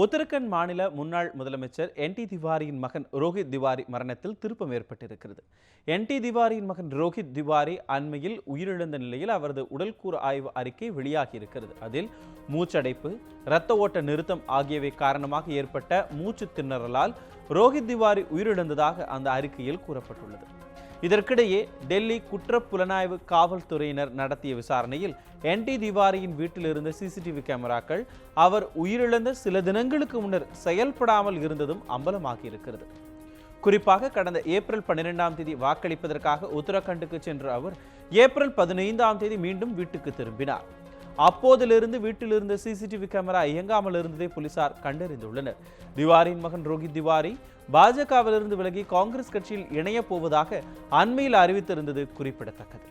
உத்தரகண்ட் மாநில முன்னாள் முதலமைச்சர் என் டி திவாரியின் மகன் ரோஹித் திவாரி மரணத்தில் திருப்பம் ஏற்பட்டிருக்கிறது. என் டி திவாரியின் மகன் ரோஹித் திவாரி அண்மையில் உயிரிழந்த நிலையில் அவரது உடல்கூறு ஆய்வு அறிக்கை வெளியாகி இருக்கிறது. அதில் மூச்சடைப்பு இரத்த ஓட்ட நிறுத்தம் ஆகியவை காரணமாக ஏற்பட்ட மூச்சு திணறலால் ரோஹித் திவாரி உயிரிழந்ததாக அந்த அறிக்கையில் கூறப்பட்டுள்ளது. இதற்கிடையே டெல்லி குற்றப் புலனாய்வு காவல்துறையினர் நடத்திய விசாரணையில் என் டி திவாரியின் வீட்டில் இருந்த சிசிடிவி கேமராக்கள் அவர் உயிரிழந்த சில தினங்களுக்கு முன்னர் செயல்படாமல் இருந்ததும் அம்பலமாகி இருக்கிறது குறிப்பாக கடந்த ஏப்ரல் பன்னிரெண்டாம் தேதி வாக்களிப்பதற்காக உத்தரகண்டுக்கு சென்ற அவர் ஏப்ரல் பதினைந்தாம் தேதி மீண்டும் வீட்டுக்கு திரும்பினார். அப்போதிலிருந்து வீட்டில் இருந்த சிசிடிவி கேமரா இயங்காமல் இருந்ததை போலீசார் கண்டறிந்துள்ளனர். திவாரியின் மகன் ரோஹித் திவாரி பாஜகவிலிருந்து விலகி காங்கிரஸ் கட்சியில் இணையப் போவதாக அண்மையில் அறிவித்திருந்தது குறிப்பிடத்தக்கது.